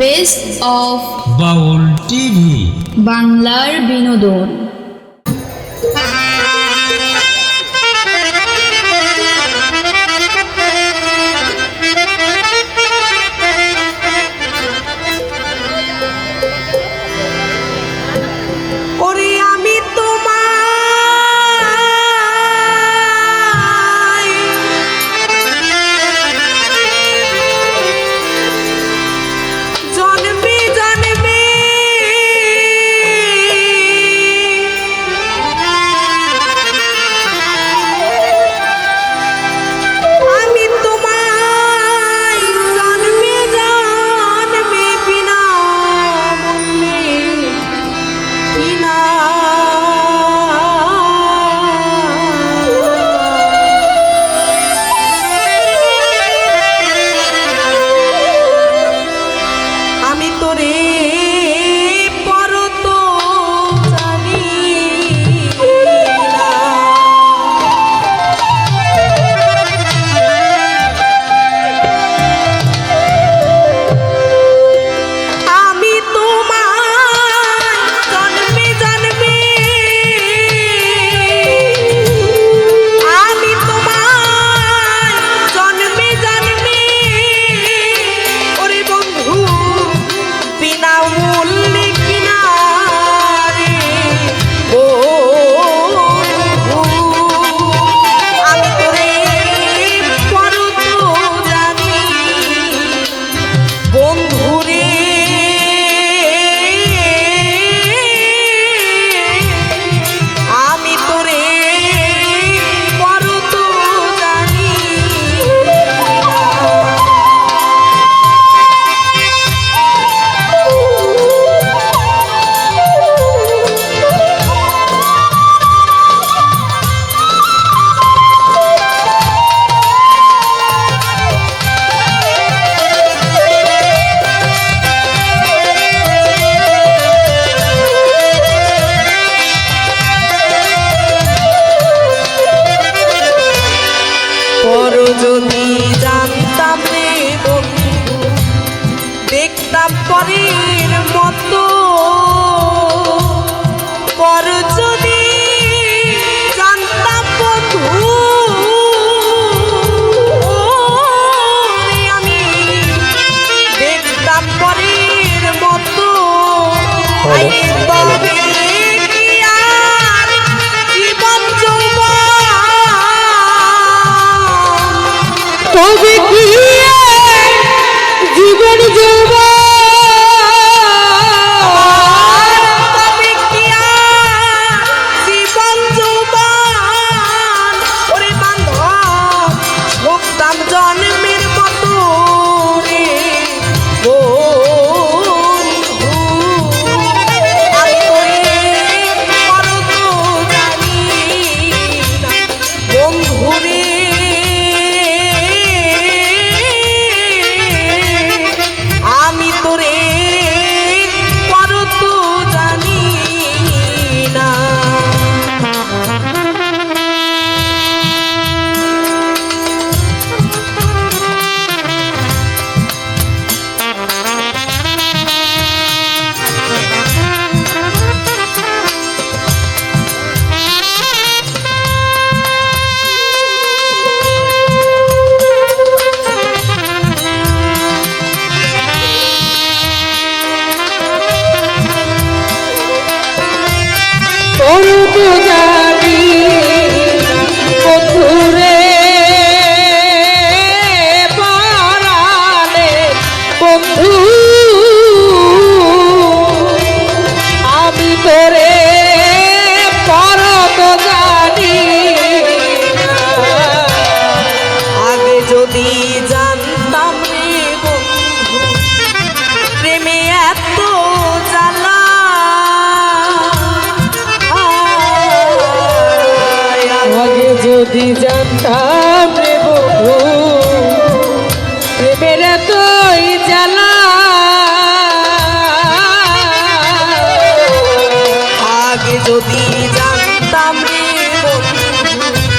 Best of Baul TV বাংলার বিনোদন যদি জানতাম রে বন্ধু দেখতাম পরের মতো। পর যদি জানতাম বন্ধু আমি দেখতাম পরের মতো। হ্যাঁ, তবে যদি জানতাম রে প্রেমে এত জ্বালা। যদি জানতাম রে প্রেমের এতই জ্বালা। আগে যদি জানতাম রে বন্ধু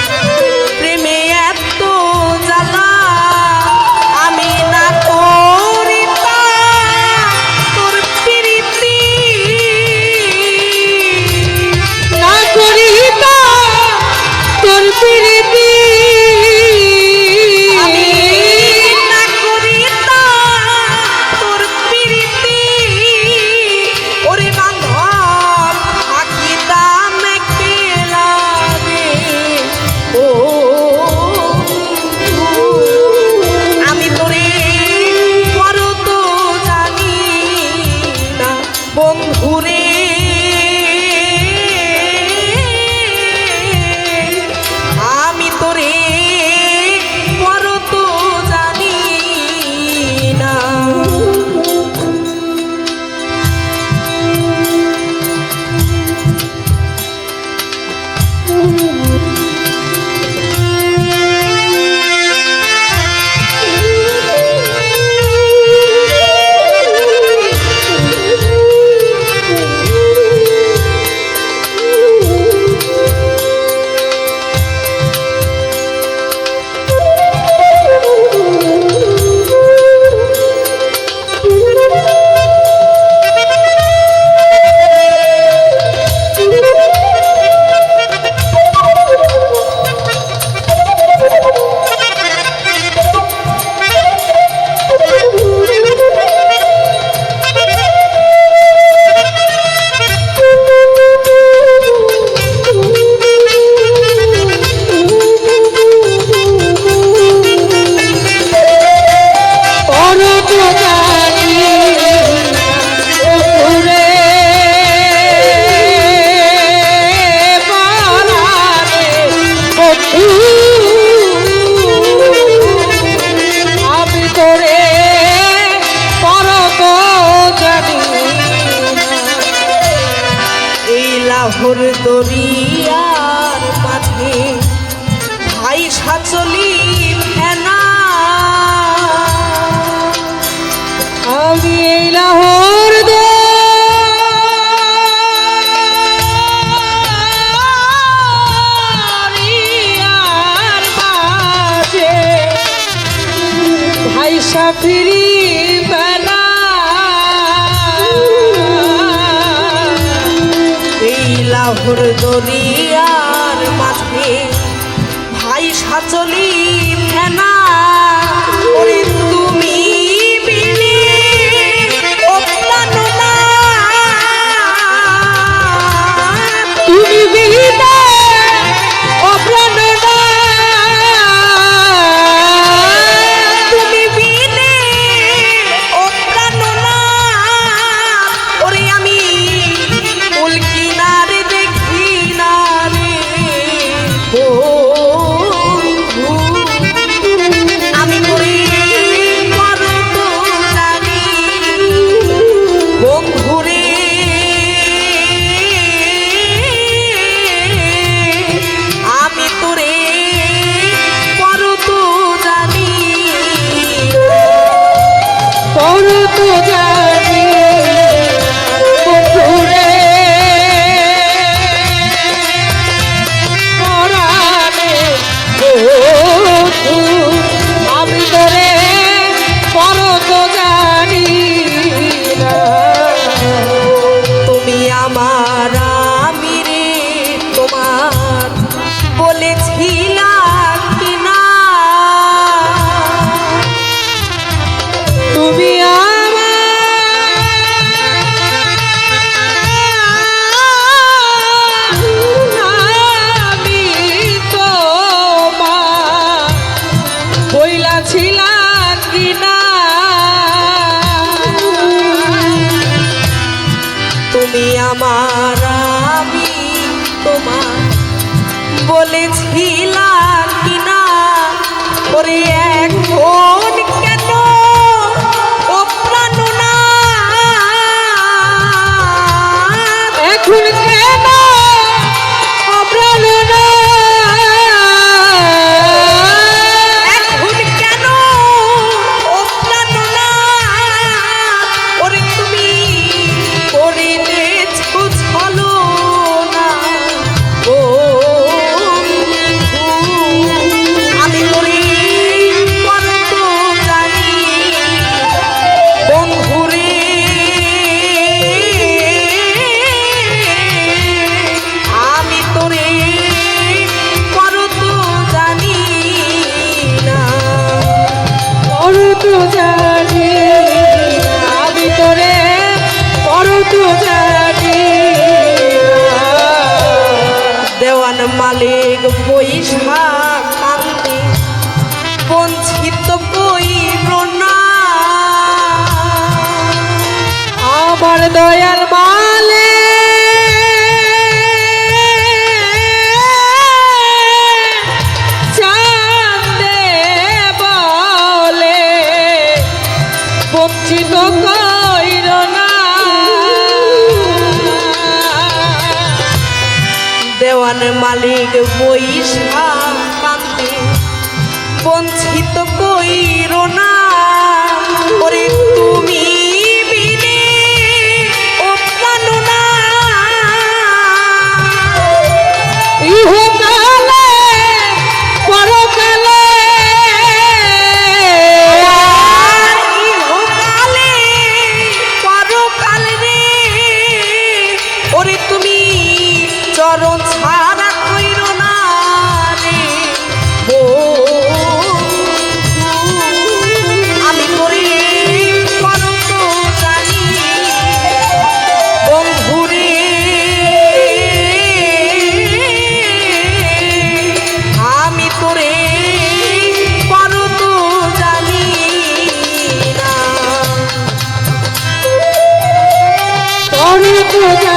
সাগর দরিয়ার পাথে ভাই সাচলি ফেনা। আমি এই লাহোর ভাই সাফির 我在 আমি আমার আমি তোমার বলেছিলাম কিনা? ওরে এক আমার দয়াল মালে। চাঁদে বলে বঞ্চিত দেওয়ান মালিক বৈশা কান্তি বঞ্চিত কইর রোনা চরণ ছাড়া কইর না রে। আমি করি জানি। বন্ধুরে আমি তোরে Oh,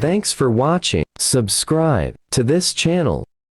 Thanks for watching. Subscribe to this channel.